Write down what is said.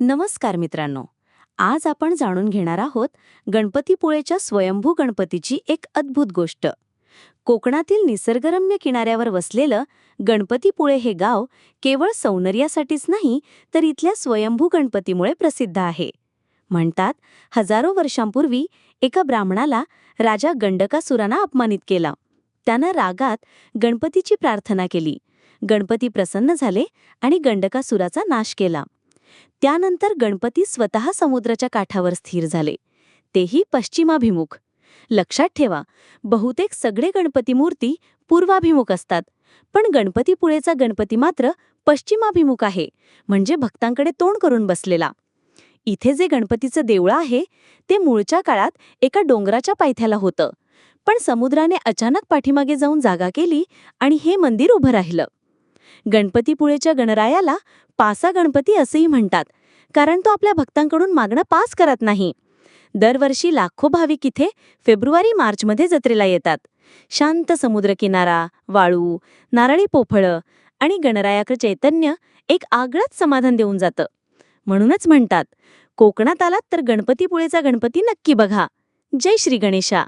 नमस्कार मित्रांनो. आज आपण जाणून घेणार आहोत गणपतीपुळेच्या स्वयंभू गणपतीची एक अद्भुत गोष्ट. कोकणातील निसर्गरम्य किनाऱ्यावर वसलेलं गणपतीपुळे हे गाव केवळ सौंदर्यासाठीच नाही तर इथल्या स्वयंभू गणपतीमुळे प्रसिद्ध आहे. म्हणतात हजारो वर्षांपूर्वी एका ब्राह्मणाला राजा गंडकासुरानं अपमानित केला. त्यानं रागात गणपतीची प्रार्थना केली. गणपती प्रसन्न झाले आणि गंडकासुराचा नाश केला. त्यानंतर गणपती स्वतः समुद्राच्या काठावर स्थिर झाले. तेही पश्चिमाभिमुख. लक्षात ठेवा बहुतेक सगळे गणपती मूर्ती पूर्वाभिमुख असतात पण गणपतीपुळेचा गणपती मात्र पश्चिमाभिमुख आहे म्हणजे भक्तांकडे तोंड करून बसलेला. इथे जे गणपतीचं देवळं आहे ते मूळच्या काळात एका डोंगराच्या पायथ्याला होतं पण समुद्राने अचानक पाठीमागे जाऊन जागा केली आणि हे मंदिर उभं राहिलं. गणपतीपुळेच्या गणरायाला पासा गणपती असेही म्हणतात कारण तो आपल्या भक्तांकडून मागणं पास करत नाही. दरवर्षी लाखो भाविक इथे फेब्रुवारी मार्चमध्ये जत्रेला येतात. शांत समुद्रकिनारा वाळू नारळी पोफळं आणि गणरायाकडे चैतन्य एक आगळंच समाधान देऊन जातं. म्हणूनच म्हणतात कोकणात आलात तर गणपतीपुळेचा गणपती नक्की बघा. जय श्री गणेशा.